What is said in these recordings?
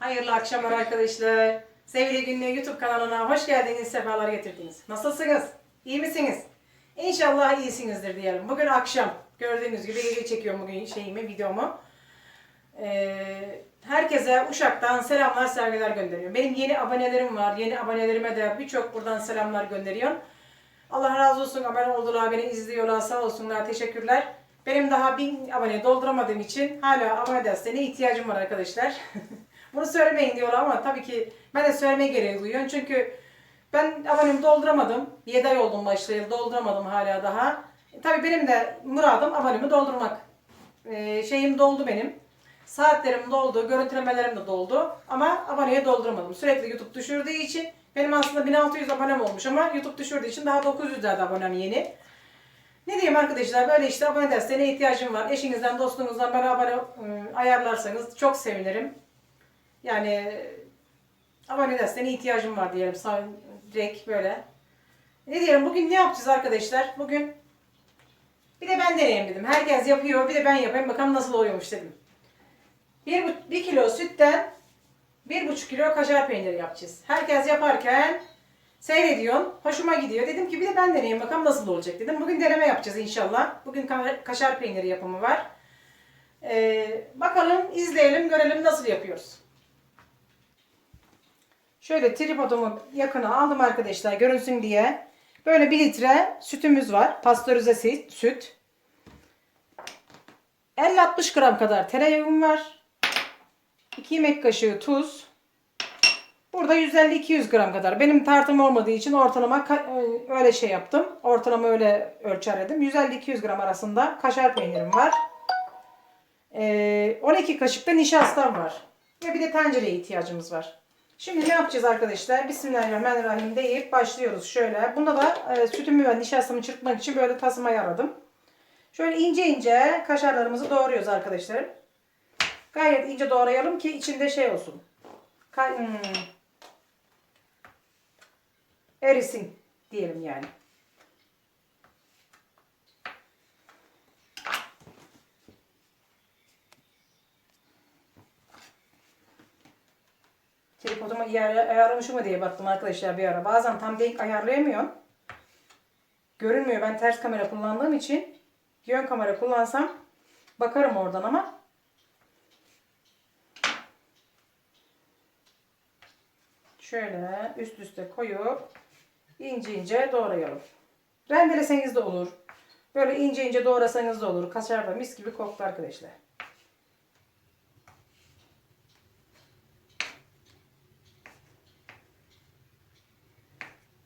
Hayırlı akşamlar arkadaşlar. Sevgili Günlüğü YouTube kanalına hoş geldiniz, sefalar getirdiniz. Nasılsınız? İyi misiniz? İnşallah iyisinizdir diyelim. Bugün akşam. Gördüğünüz gibi gece çekiyorum bugün şeyimi, videomu. Ee, herkese Uşak'tan selamlar, sevgiler gönderiyorum. Benim yeni abonelerim var. Yeni abonelerime de birçok buradan selamlar gönderiyorum. Allah razı olsun abone oldular, beni izliyorlar, sağ olsunlar, teşekkürler. Benim daha bin abone dolduramadığım için hala abone desteğine ihtiyacım var arkadaşlar. Bunu söylemeyin diyorlar ama tabii ki ben de söylemeye gereği duyuyorum. Çünkü ben abonemi dolduramadım. 7 ay oldum başlayalı dolduramadım hala daha. E, tabii benim de muradım abonemi doldurmak. Ee, şeyim doldu benim. Saatlerim doldu, görüntülemelerim de doldu. Ama aboneyi dolduramadım. Sürekli YouTube düşürdüğü için benim aslında 1600 abonem olmuş ama YouTube düşürdüğü için daha 900'lerde abonem yeni. Ne diyeyim arkadaşlar böyle işte abone desteğine ihtiyacım var. Eşinizden, dostunuzdan beraber e, ayarlarsanız çok sevinirim. Yani abone desteğine ihtiyacım var diyelim. Direkt böyle. Ne diyelim bugün ne yapacağız arkadaşlar? Bugün bir de ben deneyeyim dedim. Herkes yapıyor bir de ben yapayım bakalım nasıl oluyormuş dedim. Bir, bu- bir kilo sütten bir buçuk kilo kaşar peyniri yapacağız. Herkes yaparken seyrediyorum. Hoşuma gidiyor. Dedim ki bir de ben deneyeyim bakalım nasıl olacak dedim. Bugün deneme yapacağız inşallah. Bugün ka- kaşar peyniri yapımı var. Ee, bakalım izleyelim görelim nasıl yapıyoruz. Şöyle tripodumu yakına aldım arkadaşlar görünsün diye. Böyle 1 litre sütümüz var. Pastörize süt. 50-60 gram kadar tereyağım var. 2 yemek kaşığı tuz. Burada 150-200 gram kadar. Benim tartım olmadığı için ortalama öyle şey yaptım. Ortalama öyle ölçerledim. 150-200 gram arasında kaşar peynirim var. Ee, 12 kaşık da nişastam var. Ve bir de tencereye ihtiyacımız var. Şimdi ne yapacağız arkadaşlar? Bismillahirrahmanirrahim deyip başlıyoruz şöyle. Bunda da e, sütümü ve nişastamı çırpmak için böyle tasıma yaradım. Şöyle ince ince kaşarlarımızı doğruyoruz arkadaşlar. Gayet ince doğrayalım ki içinde şey olsun. Kay- hmm. Erisin diyelim yani. Tripodumu iyi ayar- ayarlamışım mı diye baktım arkadaşlar bir ara. Bazen tam denk ayarlayamıyorum. Görünmüyor. Ben ters kamera kullandığım için yön kamera kullansam bakarım oradan ama şöyle üst üste koyup ince ince doğrayalım. Rendeleseniz de olur. Böyle ince ince doğrasanız da olur. Kaşar da mis gibi koktu arkadaşlar.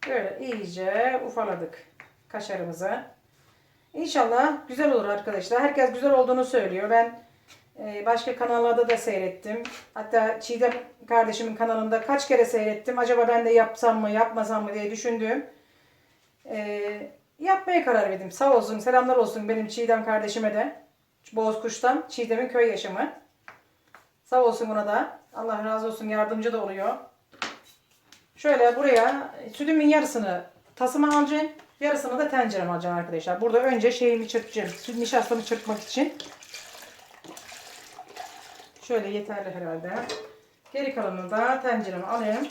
Böyle iyice ufaladık kaşarımızı. İnşallah güzel olur arkadaşlar. Herkes güzel olduğunu söylüyor. Ben e, başka kanallarda da seyrettim. Hatta Çiğdem kardeşimin kanalında kaç kere seyrettim. Acaba ben de yapsam mı yapmasam mı diye düşündüm. E, yapmaya karar verdim. Sağ olsun selamlar olsun benim Çiğdem kardeşime de. Bozkuş'tan Çiğdem'in köy yaşamı. Sağ olsun ona da. Allah razı olsun yardımcı da oluyor. Şöyle buraya sütümün yarısını tasıma alacağım. Yarısını da tencereme alacağım arkadaşlar. Burada önce şeyimi çırpacağım. Süt nişastamı çırpmak için. Şöyle yeterli herhalde. Geri kalanını da tencereme alayım.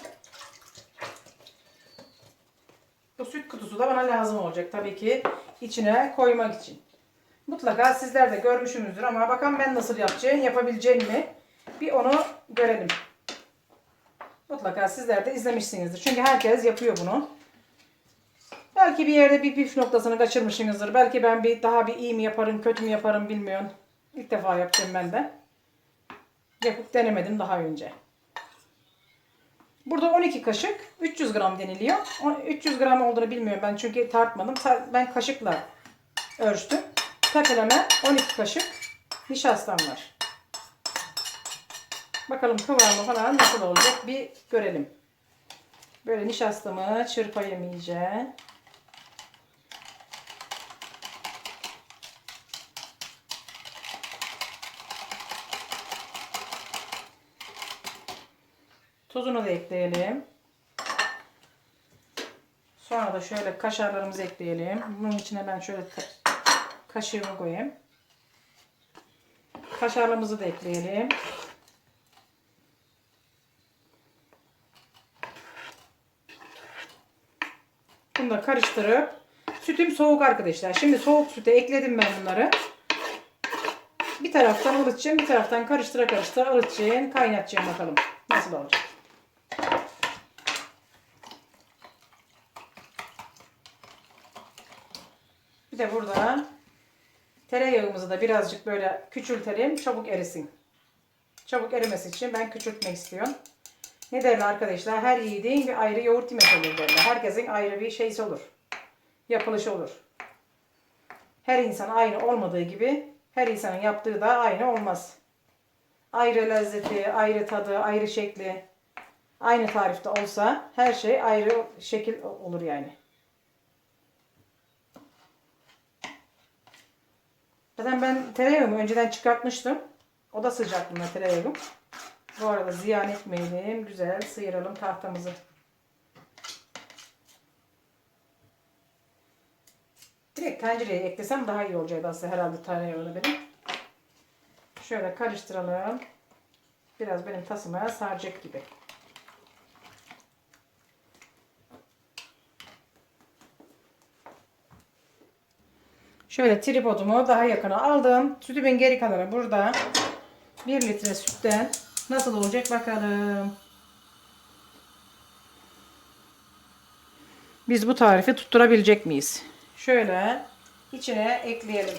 Bu süt kutusu da bana lazım olacak tabii ki içine koymak için. Mutlaka sizler de görmüşsünüzdür ama bakalım ben nasıl yapacağım, yapabileceğim mi? Bir onu görelim. Mutlaka sizler de izlemişsinizdir. Çünkü herkes yapıyor bunu. Belki bir yerde bir püf noktasını kaçırmışsınızdır. Belki ben bir daha bir iyi mi yaparım, kötü mü yaparım bilmiyorum. İlk defa yapacağım ben de. Yapıp denemedim daha önce. Burada 12 kaşık 300 gram deniliyor. O 300 gram olduğunu bilmiyorum ben çünkü tartmadım. Ta- Ben kaşıkla ölçtüm. Tepeleme 12 kaşık nişastam var. Bakalım kıvamı falan nasıl olacak bir görelim. Böyle nişastamı çırpayım iyice. Tuzunu da ekleyelim. Sonra da şöyle kaşarlarımızı ekleyelim. Bunun içine ben şöyle ka- kaşığımı koyayım. Kaşarlarımızı da ekleyelim. Karıştırıp sütüm soğuk arkadaşlar. Şimdi soğuk süte ekledim ben bunları. Bir taraftan ılıtacağım, bir taraftan karıştıra karıştıra ılıtacağım, kaynatacağım bakalım nasıl olacak. Bir de burada tereyağımızı da birazcık böyle küçültelim, çabuk erisin. Çabuk erimesi için ben küçültmek istiyorum. Ne derler arkadaşlar? Her yiğidin bir ayrı yoğurt olur derler. Herkesin ayrı bir şeysi olur. Yapılışı olur. Her insan aynı olmadığı gibi her insanın yaptığı da aynı olmaz. Ayrı lezzeti, ayrı tadı, ayrı şekli aynı tarifte olsa her şey ayrı şekil olur yani. Zaten ben tereyağımı önceden çıkartmıştım. O da sıcaklığında tereyağım. Bu arada ziyan etmeyelim. Güzel sıyıralım tahtamızı. Direkt tencereye eklesem daha iyi olacaktı aslında herhalde tereyağını benim. Şöyle karıştıralım. Biraz benim tasıma saracak gibi. Şöyle tripodumu daha yakına aldım. Sütümün geri kalanı burada. 1 litre sütten nasıl olacak bakalım. Biz bu tarifi tutturabilecek miyiz? Şöyle içine ekleyelim.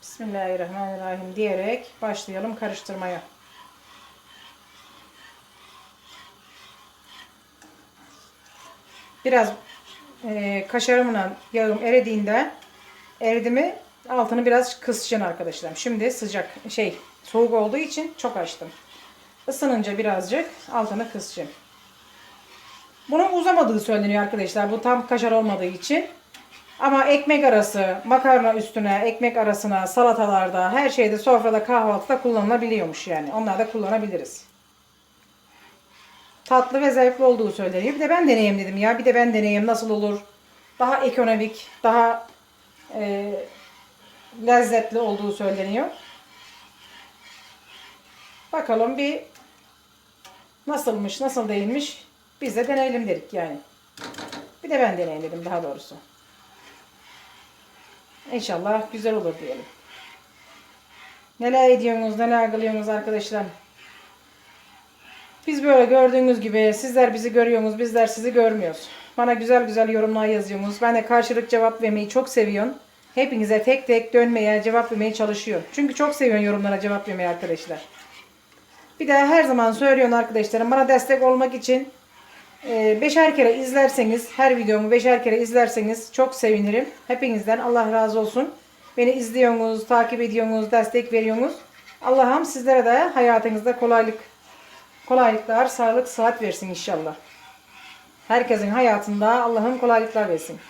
Bismillahirrahmanirrahim diyerek başlayalım karıştırmaya. Biraz e, kaşarımla yağım eridiğinde eridi mi altını biraz kısacaksın arkadaşlar. Şimdi sıcak şey soğuk olduğu için çok açtım. Isınınca birazcık altını kısacağım. Bunun uzamadığı söyleniyor arkadaşlar. Bu tam kaşar olmadığı için. Ama ekmek arası, makarna üstüne, ekmek arasına, salatalarda, her şeyde sofrada, kahvaltıda kullanılabiliyormuş yani. Onlar da kullanabiliriz tatlı ve zevkli olduğu söyleniyor. Bir de ben deneyeyim dedim ya. Bir de ben deneyeyim nasıl olur. Daha ekonomik, daha e, lezzetli olduğu söyleniyor. Bakalım bir nasılmış, nasıl değilmiş. Biz de deneyelim dedik yani. Bir de ben deneyeyim dedim daha doğrusu. İnşallah güzel olur diyelim. Neler ediyorsunuz, neler kılıyorsunuz arkadaşlar. Biz böyle gördüğünüz gibi sizler bizi görüyorsunuz, bizler sizi görmüyoruz. Bana güzel güzel yorumlar yazıyorsunuz. Ben de karşılık cevap vermeyi çok seviyorum. Hepinize tek tek dönmeye, cevap vermeye çalışıyorum. Çünkü çok seviyorum yorumlara cevap vermeyi arkadaşlar. Bir de her zaman söylüyorum arkadaşlarım bana destek olmak için e, beşer kere izlerseniz, her videomu beşer kere izlerseniz çok sevinirim. Hepinizden Allah razı olsun. Beni izliyorsunuz, takip ediyorsunuz, destek veriyorsunuz. Allah'ım sizlere de hayatınızda kolaylık kolaylıklar, sağlık, sıhhat versin inşallah. Herkesin hayatında Allah'ın kolaylıklar versin.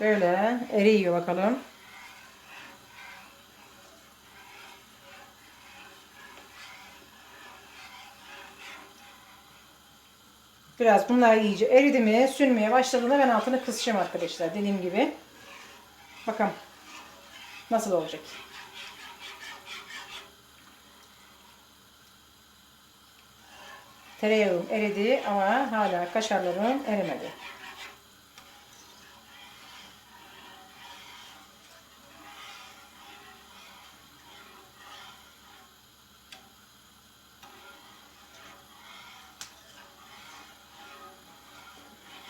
Böyle eriyor bakalım. Biraz bunlar iyice eridi mi, sünmeye başladığında ben altını kısacağım arkadaşlar. Dediğim gibi. Bakın nasıl olacak. Tereyağım eridi ama hala kaşarlarım erimedi.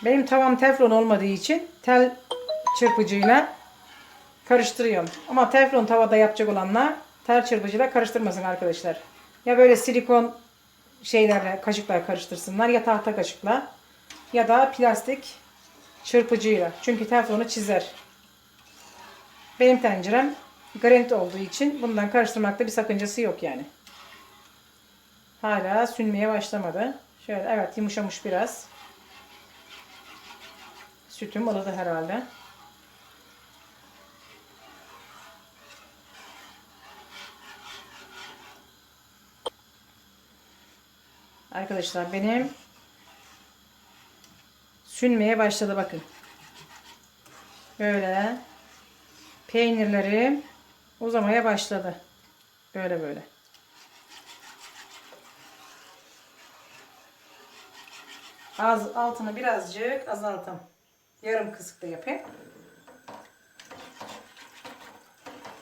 Benim tavam teflon olmadığı için tel çırpıcıyla karıştırıyorum. Ama teflon tavada yapacak olanlar tel çırpıcıyla karıştırmasın arkadaşlar. Ya böyle silikon şeylerle kaşıklar karıştırsınlar ya tahta kaşıkla ya da plastik çırpıcıyla. Çünkü teflonu çizer. Benim tencerem granit olduğu için bundan karıştırmakta bir sakıncası yok yani. Hala sünmeye başlamadı. Şöyle evet yumuşamış biraz. Sütüm ılıdı herhalde. Arkadaşlar benim sünmeye başladı bakın. Böyle peynirlerim uzamaya başladı. Böyle böyle. Az altını birazcık azaltım. Yarım kısık da yapayım.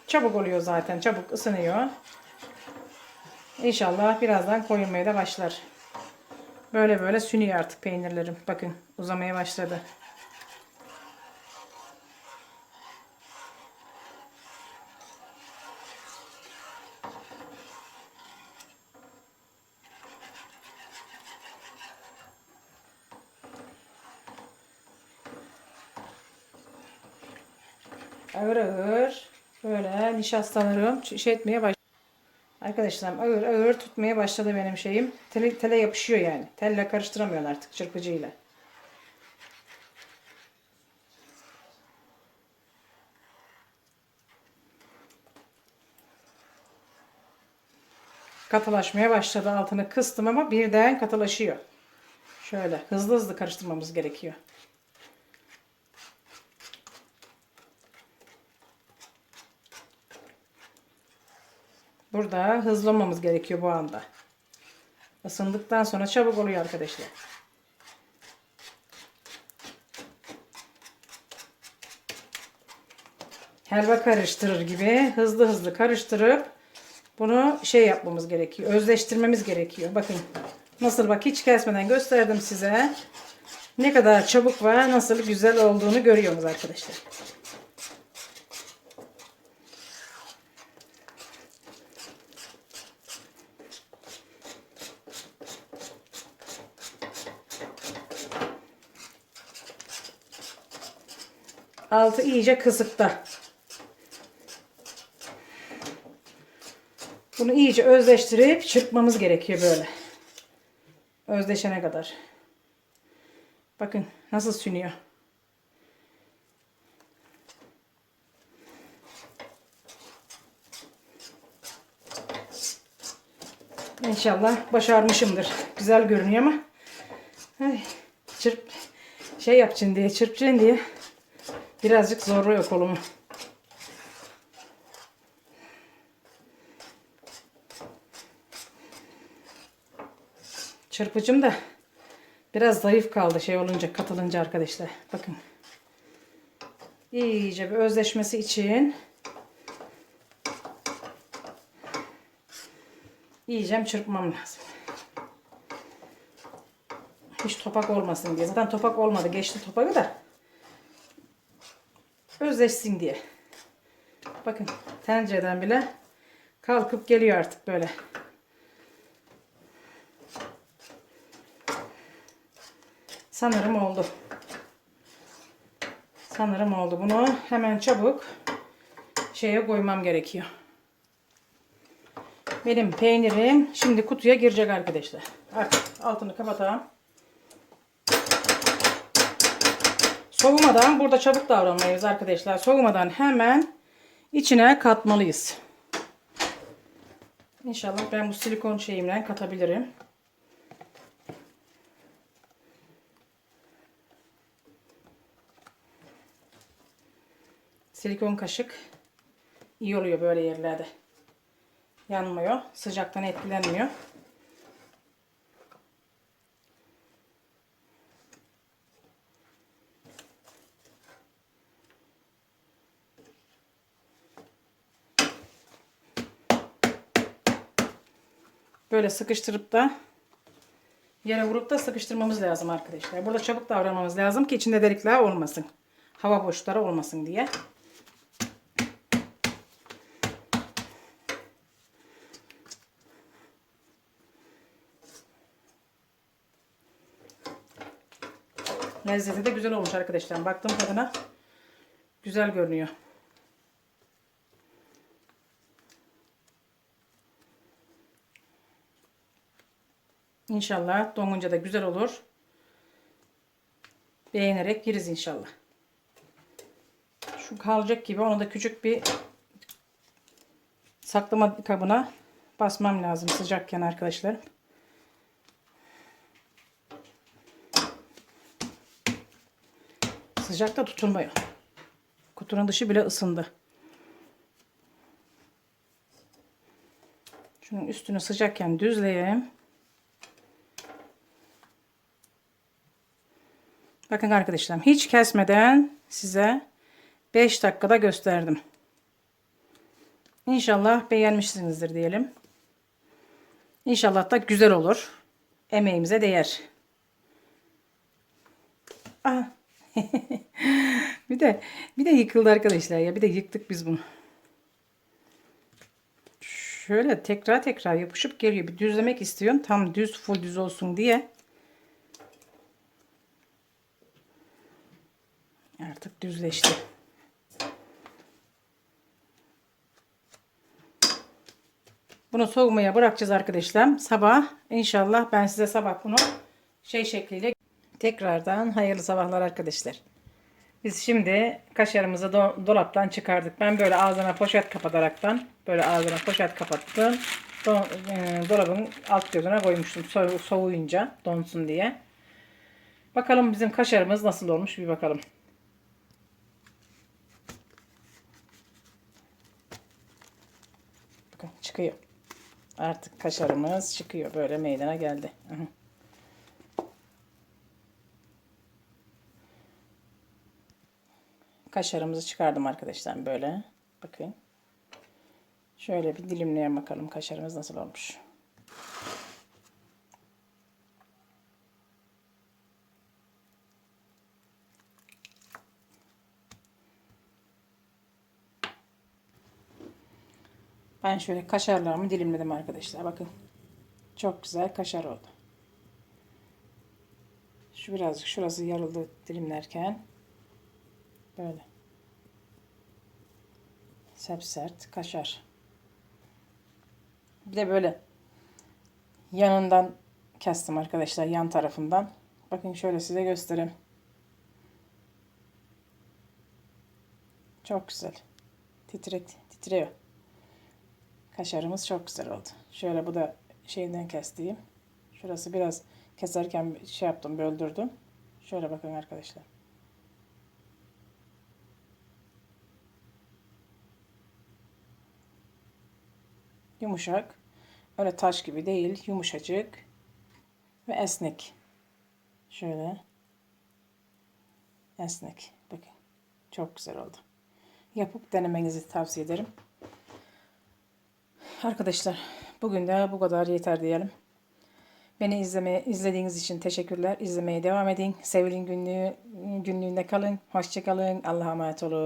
Çabuk oluyor zaten. Çabuk ısınıyor. İnşallah birazdan koyulmaya da başlar. Böyle böyle sünüyor artık peynirlerim. Bakın uzamaya başladı. Ağır ağır böyle nişastalarım şey etmeye baş. Arkadaşlar ağır ağır tutmaya başladı benim şeyim. Tele, tele yapışıyor yani. Telle karıştıramıyorsun artık çırpıcıyla. Katılaşmaya başladı. Altını kıstım ama birden katılaşıyor. Şöyle hızlı hızlı karıştırmamız gerekiyor. Burada hızlı olmamız gerekiyor bu anda. Isındıktan sonra çabuk oluyor arkadaşlar. Helva karıştırır gibi hızlı hızlı karıştırıp bunu şey yapmamız gerekiyor. Özleştirmemiz gerekiyor. Bakın nasıl bak hiç kesmeden gösterdim size. Ne kadar çabuk ve nasıl güzel olduğunu görüyorsunuz arkadaşlar. Altı iyice kısıkta. Bunu iyice özleştirip çırpmamız gerekiyor böyle. Özleşene kadar. Bakın nasıl sünüyor. İnşallah başarmışımdır. Güzel görünüyor ama ay, çırp şey yapacaksın diye çırpacaksın diye birazcık zorluyor kolumu. Çırpıcım da biraz zayıf kaldı şey olunca katılınca arkadaşlar. Bakın. İyice bir özleşmesi için iyice çırpmam lazım. Hiç topak olmasın diye. Zaten topak olmadı. Geçti topağı da. Özleşsin diye. Bakın tencereden bile kalkıp geliyor artık böyle. Sanırım oldu. Sanırım oldu. Bunu hemen çabuk şeye koymam gerekiyor. Benim peynirim şimdi kutuya girecek arkadaşlar. Artık altını kapatalım. Soğumadan burada çabuk davranmalıyız arkadaşlar. Soğumadan hemen içine katmalıyız. İnşallah ben bu silikon şeyimle katabilirim. Silikon kaşık iyi oluyor böyle yerlerde. Yanmıyor. Sıcaktan etkilenmiyor. Böyle sıkıştırıp da yere vurup da sıkıştırmamız lazım arkadaşlar. Burada çabuk davranmamız lazım ki içinde delikler olmasın. Hava boşlukları olmasın diye. Lezzeti de güzel olmuş arkadaşlar. Baktım tadına. Güzel görünüyor. İnşallah dongunca da güzel olur. Beğenerek yeriz inşallah. Şu kalacak gibi onu da küçük bir saklama kabına basmam lazım sıcakken arkadaşlar. Sıcakta tutulmuyor. Kutunun dışı bile ısındı. Şunun üstünü sıcakken düzleyeyim. Bakın arkadaşlar hiç kesmeden size 5 dakikada gösterdim. İnşallah beğenmişsinizdir diyelim. İnşallah da güzel olur. Emeğimize değer. Aha. bir de bir de yıkıldı arkadaşlar ya. Bir de yıktık biz bunu. Şöyle tekrar tekrar yapışıp geliyor. Bir düzlemek istiyorum. Tam düz full düz olsun diye. Artık düzleşti. Bunu soğumaya bırakacağız arkadaşlar. Sabah inşallah ben size sabah bunu şey şekliyle tekrardan hayırlı sabahlar arkadaşlar. Biz şimdi kaşarımızı do- dolaptan çıkardık. Ben böyle ağzına poşet kapataraktan böyle ağzına poşet kapattım. Do- e, dolabın alt gözüne koymuştum so- soğuyunca donsun diye. Bakalım bizim kaşarımız nasıl olmuş bir bakalım. Çıkıyor. Artık kaşarımız çıkıyor. Böyle meydana geldi. Kaşarımızı çıkardım arkadaşlar böyle. Bakın. Şöyle bir dilimleyelim bakalım kaşarımız nasıl olmuş. Ben şöyle kaşarlarımı dilimledim arkadaşlar. Bakın. Çok güzel kaşar oldu. Şu birazcık şurası yarıldı dilimlerken. Böyle. Sert sert kaşar. Bir de böyle yanından kestim arkadaşlar yan tarafından. Bakın şöyle size göstereyim. Çok güzel. Titrek, titriyor. Kaşarımız çok güzel oldu. Şöyle bu da şeyinden kestiğim. Şurası biraz keserken şey yaptım, böldürdüm. Şöyle bakın arkadaşlar. Yumuşak. Öyle taş gibi değil. Yumuşacık. Ve esnek. Şöyle. Esnek. Bakın. Çok güzel oldu. Yapıp denemenizi tavsiye ederim. Arkadaşlar bugün de bu kadar yeter diyelim. Beni izleme, izlediğiniz için teşekkürler. İzlemeye devam edin. Sevil'in günlüğü, günlüğünde kalın. Hoşçakalın. Allah'a emanet olun.